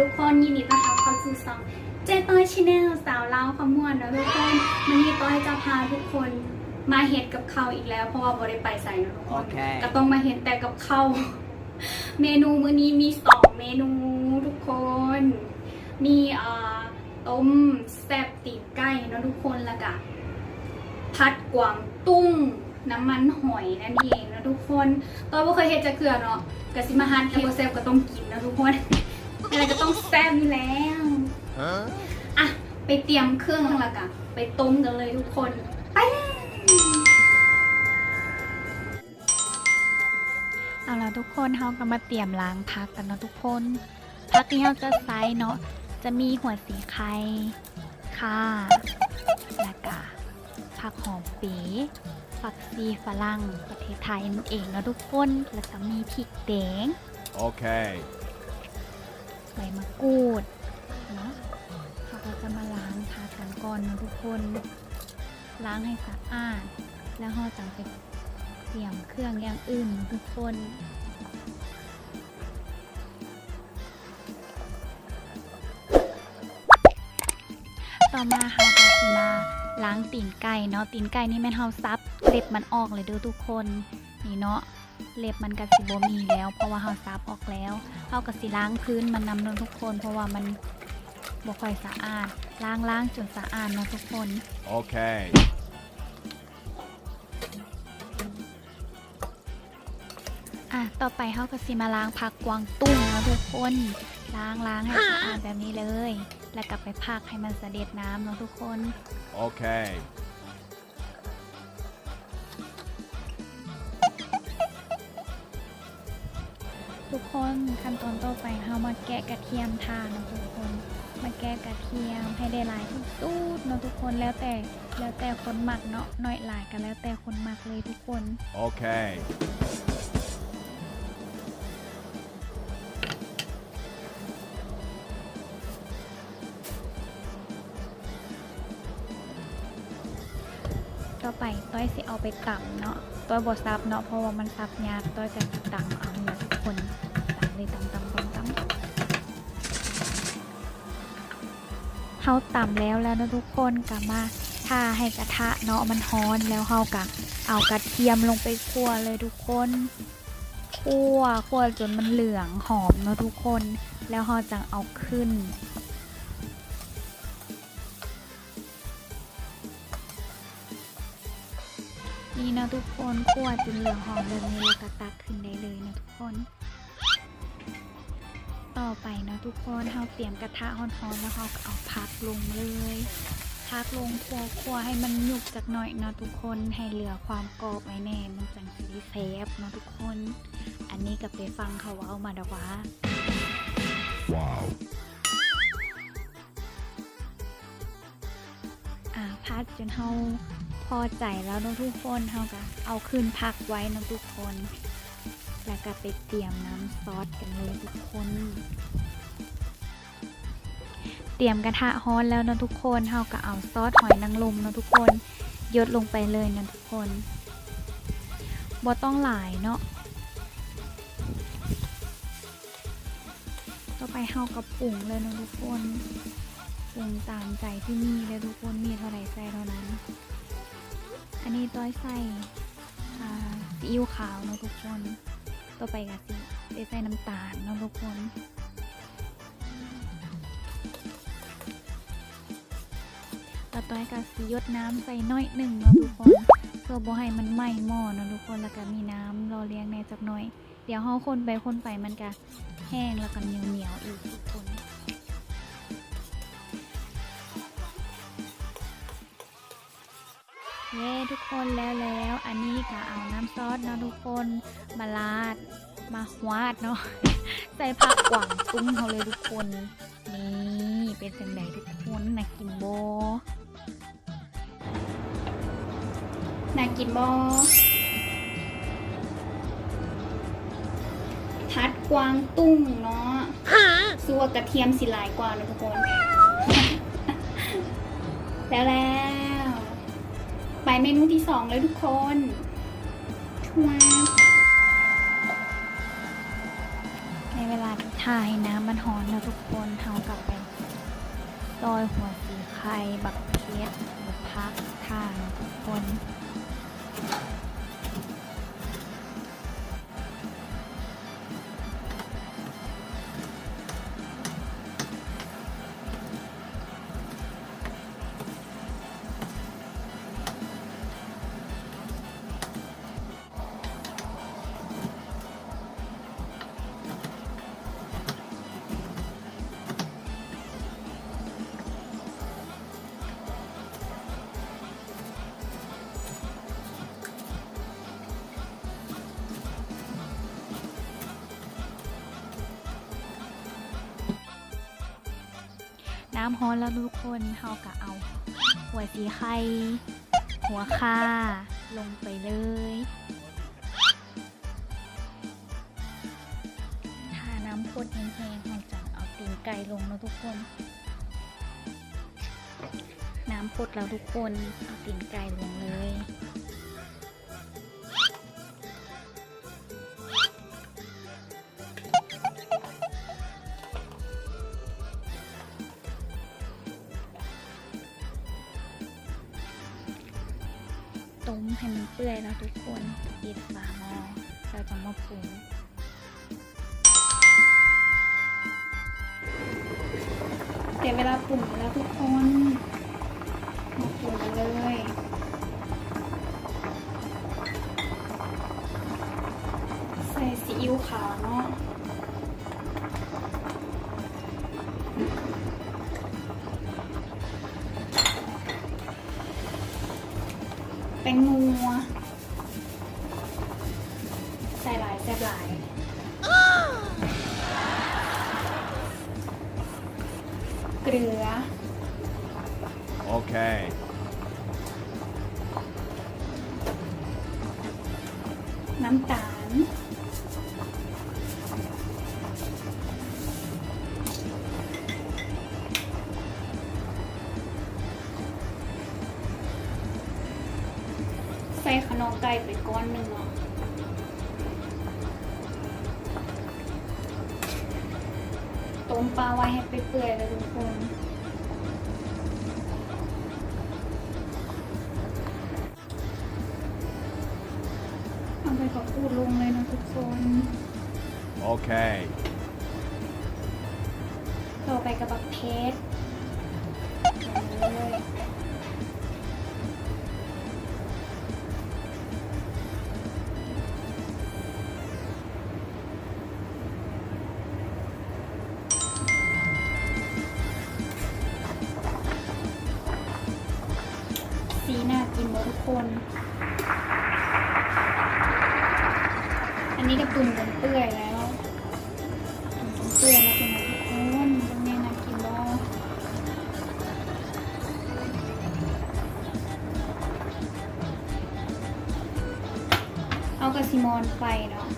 ทุกคนยินดีต้อนรับเข้าสู่ซองเจต้อยชาแนลสาวเล่าวขมวนนะทุกคนวันนี้ต้อยจะพาทุกคนมาเห็ดกับเขาวอีกแล้ว เพราะว่าบ่ได้ไปใส่นะทุกคนโอเคก็ต้องมาเห็ดแต่กับเขาวเมนูมื้อนี้มีสองเมนูทุกคน มีเอ่อต้มแซ่บตีนไก่เนอะทุกคนแล้วก็พัดกวางตุ้งน้ำมันหอยนั่นเองนะทุกคนตอนบ่เคยเห็ดจะเกลือเนาะกะสิมาฮันที่บ่แซ่บก็ต้องกินนะทุกคน อะไรก็ต้องแซ่บอยู่แล้ว Huh? อะไปเตรียมเครื่องแล้วกันไปต้มกันเลยทุกคน ไปเลยเอาละทุกคนเราก็มาเตรียมล้างผักกันเนาะทุกคนผักที่เราจะใส่เนาะจะมีหัวสีไข่ข่าแล้วก็ผักหอมปีผักซีฝรั่งประเทศไทยนั่นเองเนาะทุกคน แล้วก็มีพริกแดง Okay. ใบมะกรูดเนาะเราก็จะมาล้างผักกันก่อนเนาะทุกคน ล้างให้สะอาด แล้วเราจะไปเตรียมเครื่องอย่างอื่นทุกคนต่อมาเราก็สิมาล้างตีนไก่เนาะตีนไก่นี่แม่นเฮาซับเล็บมันออกเลยเด้อทุกคนนี่เนาะ เล็บมันก็สิบ่มีแล้ว เพราะว่าเฮาซับออกแล้วเฮาก็สิล้างพื้นมันนำเนาะทุกคน เพราะว่ามันบ่ค่อยสะอาดล้างล้างจนสะอาดเนาะทุกคน Okay. อะต่อไปเขาก็สิมาล้างผักกวางตุ้งนะทุกคนล้างล้างให้สะอาดแบบนี้เลย แล้วกลับไปพักให้มันเสด็จน้ำเนาะทุกคน Okay. ทุกคนขั้นตอนต่อไปเรามาแกะกระเทียมทานนะทุกคน มาแกะกระเทียมให้ได้หลายที่สุดนะทุกคนแล้วแต่แล้วแต่คนหมักเนาะน้อยหลายกันแล้วแต่คนหมักเลยทุกคน โอเค ต่อไปต้อยสิเอาไปตำเนาะต้อยบดซับเนาะเพราะว่ามันซับยากต้อยจะตำเอาเนาะทุกคนตำเลยตำตำตำตำเฮาต่ำแล้วแล้วเนาะทุกคนกลับมาท่าให้กระทะเนาะมันฮ้อนแล้วเฮากะเอากระเทียมลงไปคั่วเลยทุกคนคั่วคั่วจนมันเหลืองหอมเนาะทุกคน แล้วเฮาจะเอาขึ้น นี่นะทุกคนคั่วจนเหลืองหอมแบบนี้แล้วก็ตักขึ้นได้เลยนะทุกคน ต่อไปนะทุกคนเราเตรียมกระทะร้อนๆแล้วเราก็เอาผักลงเลยผักลงคั่วคั่วให้มันหยุกจากหน่อยนะทุกคนให้เหลือความกรอบไว้แน่มันจังสีเซฟนะทุกคน อันนี้ก็ไปฟังเขาเว่ามาดอกว่า Wow. อ่าพักจนเฮาพ อใจแล้วเนาะทุกคนเฮาก็เอาขึ้นพักไว้นะทุกคน แล้วก็ไปเตรียมน้ำซอสกันเลยทุกคน เตรียมกระทะฮ้อนแล้วนะทุกคนเฮาก็เอาซอสหอยนางรมนะทุกคนยดลงไปเลยนะทุกคนบ่ต้องหลายเนาะต่อไปเฮาก็ปรุงเลยนะทุกคนปรุงตามใจที่มีเลยทุกคนมีเท่าไหร่ใส่เท่านั้น อันนี้ต้อยใส่ซีอิ๊วขาวเนาะทุกคน ต่อไปก็สิได้ใส่น้ำตาลเนาะทุกคนต่อไปก็สิหยดน้ำใส่น้อยหนึ่งเนาะทุกคนเพื่อบ่ให้มันไหม้หม้อเนาะทุกคนแล้วก็มีน้ำรอเลี้ยงแหน่จักหน่อย เดี๋ยวเฮาคนไปคนไปมันก็แห้งแล้วก็เหนียวเหนียวอีก เย้ทุกคนแล้วแล้วอันนี้ก็เอาน้ำซอสเนาะทุกคนมาลาดมาหวาดเนาะใส่ผักกวางตุ้งเขาเลยทุกคน นี่เป็นสังใดทุกคนนะกินโบน่ากินบอพัดกวางตุ้งเนาะซัวกระเทียมสิหลายกว่านะทุกคน แล้วแล้ว ไปเมนูที่สองเลยทุกคนชวในเวลาที่ทายน้ำมันหอนแล้วทุกคนเฮากลับไปซอยหัวสีไข่บักเพชรบักพักท่านะทุกคน น้ำฮ้อนแล้วทุกคนเฮากะเอา หัวสีไข่หัวค่า ลงไปเลยถ้าน้ำพดแห้งๆเราจะเอาตีนไก่ลงแล้วทุกคน น้ำพดแล้วทุกคน เอาตีนไก่ลงเลย ต้มให้มันเปื่อยแล้วทุกคนปิดฝาหม้อเราจะมาปรุงเดี๋ยวเวลาปรุงแล้วทุกคนมาปรุงเลยใส่ซีอิ๊วขาวเนาะ หลายแซ่บหลายเกลือ Okay. น้ำตาล ใส่ขนมไก่ไปก้อนหนึ่งอะ มปลาไว้ให้ไปเปื่อยเลยทุกคนเอาไปกับพูดลงเลยนะทุกคน โอเค ต่อไปกับบักเพชรลงเลย คน อันนี้กระตุ่นจนเปื่อยแล้วตุ่นเปื่อยแล้วเป็นไงทุกคนเป็นไงน่ากินบ่เอากระซิมอนไฟเนาะ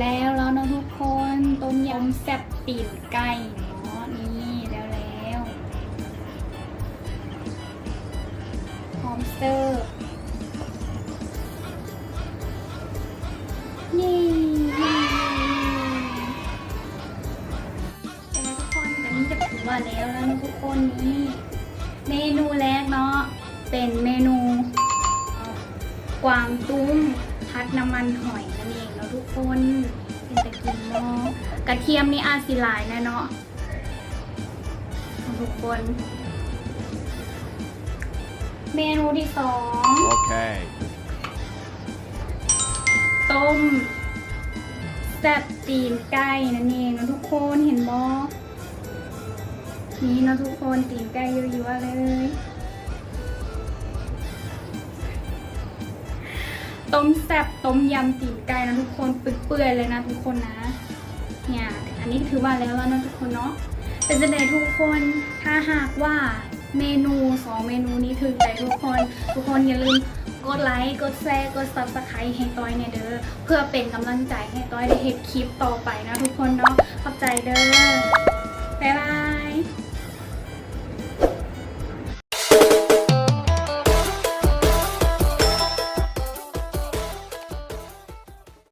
แล้วแล้วนะทุกคนต้มยำแซ่บตีนไก่เนาะนี่แล้วแล้วพร้อมเสิร์ฟนี่ทุกคนอันนี้จะถือว่าแล้วแล้วนะทุกคนนี่ เมนูแรกเนาะเป็นเมนู กวางตุ้งพัดน้ำมันหอยนั่นเองเน คนเป็นตะกินหม้อกระเทียมนี่อาศิลายแน่เนาะทุกคน เมนูที่สอง Okay. ต้มแซ่บตีนไก่นั่นเองเนาะทุกคนเห็นบ่นี่เนาะทุกคนตีนไก่ยั่วๆเลย ต้มแซ่บต้มยำตีนไก่นะทุกคนเปื่อยๆเลยนะทุกคนนะ เนี่ยอันนี้ถือว่าแล้วแล้วนะทุกคนเนาะเป็นจะไดทุกคนถ้าหากว่าเมนูสองเมนูนี้ถึงใจทุกคน ทุกคนอย่าลืมกดไลค์กดแชร์กด subscribe ให้ต้อยเนี่ยเด้อเพื่อเป็นกำลังใจให้ต้อยได้เห็นคลิปต่อไปนะทุกคนเนาะขอบใจเด้อบ๊ายบาย